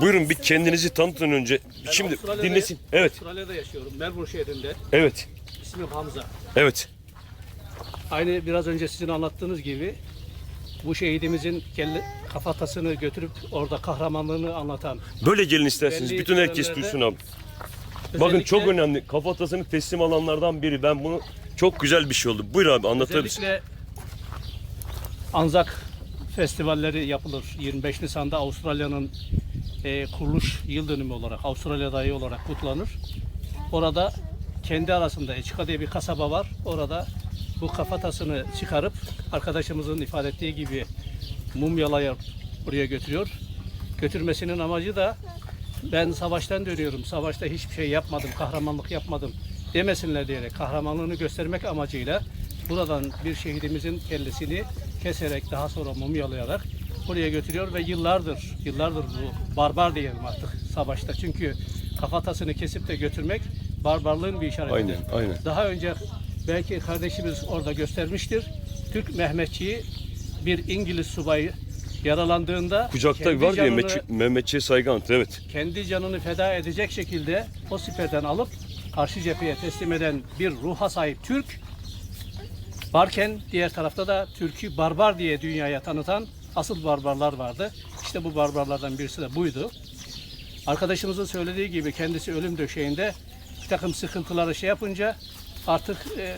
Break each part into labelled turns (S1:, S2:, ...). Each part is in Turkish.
S1: Buyurun bir kendinizi tanıtın önce.
S2: Ben
S1: Şimdi
S2: Avustralya'da-
S1: dinlesin. Evet,
S2: Avustralya'da yaşıyorum. Melbourne şehrinde.
S1: evet,
S2: İsmim Hamza.
S1: evet.
S2: Aynı biraz önce sizin anlattığınız gibi bu şehidimizin kelle, kafatasını götürüp orada kahramanlığını anlatan.
S1: Böyle gelin isterseniz.
S2: Belli
S1: Bütün herkes
S2: törenlerde
S1: duysun abi. Bakın
S2: özellikle-
S1: çok önemli. Kafatasını teslim alanlardan biri. Ben bunu çok güzel bir şey oldu. Buyur abi anlatır mısın?
S2: Özellikle Anzak festivalleri yapılır. 25 Nisan'da Avustralya'nın e, kuruluş yıl dönümü olarak, Avustralya dayı olarak kutlanır. Orada kendi arasında Eçika diye bir kasaba var. Orada bu kafatasını çıkarıp arkadaşımızın ifade ettiği gibi mumyalayıp buraya götürüyor. Götürmesinin amacı da ben savaştan dönüyorum. Savaşta hiçbir şey yapmadım, kahramanlık yapmadım demesinler diyerek kahramanlığını göstermek amacıyla buradan bir şehidimizin kellesini keserek daha sonra mumyalayarak buraya götürüyor ve yıllardır, yıllardır bu barbar diyelim artık savaşta. Çünkü kafatasını kesip de götürmek barbarlığın bir işaretidir.
S1: Aynen, aynen.
S2: Daha önce belki kardeşimiz orada göstermiştir. Türk Mehmetçiği bir İngiliz subayı yaralandığında
S1: Kucakta var Mehmetçi- Mehmetçiğe saygı evet.
S2: kendi canını feda edecek şekilde o siperden alıp karşı cepheye teslim eden bir ruha sahip Türk varken diğer tarafta da Türk'ü barbar diye dünyaya tanıtan asıl barbarlar vardı. İşte bu barbarlardan birisi de buydu. Arkadaşımızın söylediği gibi kendisi ölüm döşeğinde bir takım sıkıntıları şey yapınca artık e,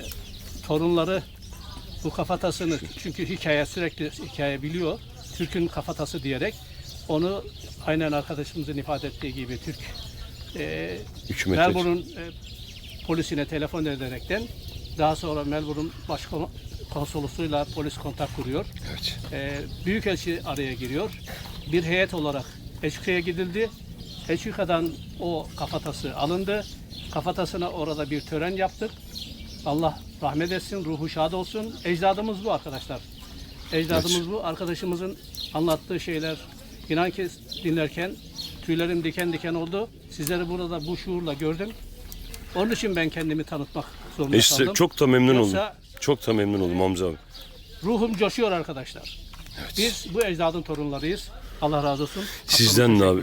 S2: torunları bu kafatasını çünkü hikaye sürekli hikaye biliyor. Türk'ün kafatası diyerek onu aynen arkadaşımızın ifade ettiği gibi Türk e. Melbourne'un e, polisine telefon ederekten daha sonra Melbourne Başkonsolosluğuyla polis kontak kuruyor.
S1: Evet.
S2: E, Büyükelçi araya giriyor. Bir heyet olarak Eçkı'ya gidildi. Eçkı'dan o kafatası alındı. Kafatasına orada bir tören yaptık. Allah rahmet etsin, ruhu şad olsun. Ecdadımız bu arkadaşlar. Ecdadımız bu. Arkadaşımızın anlattığı şeyler inan ki dinlerken tüylerim diken diken oldu. Sizleri burada bu şuurla gördüm. Onun için ben kendimi tanıtmak zorunda
S1: E size
S2: kaldım.
S1: çok da memnun oldum. Çok da memnun oldum Hamza abi.
S2: ruhum coşuyor arkadaşlar. Biz bu ecdadın torunlarıyız. Allah razı olsun.
S1: Sizden de abi.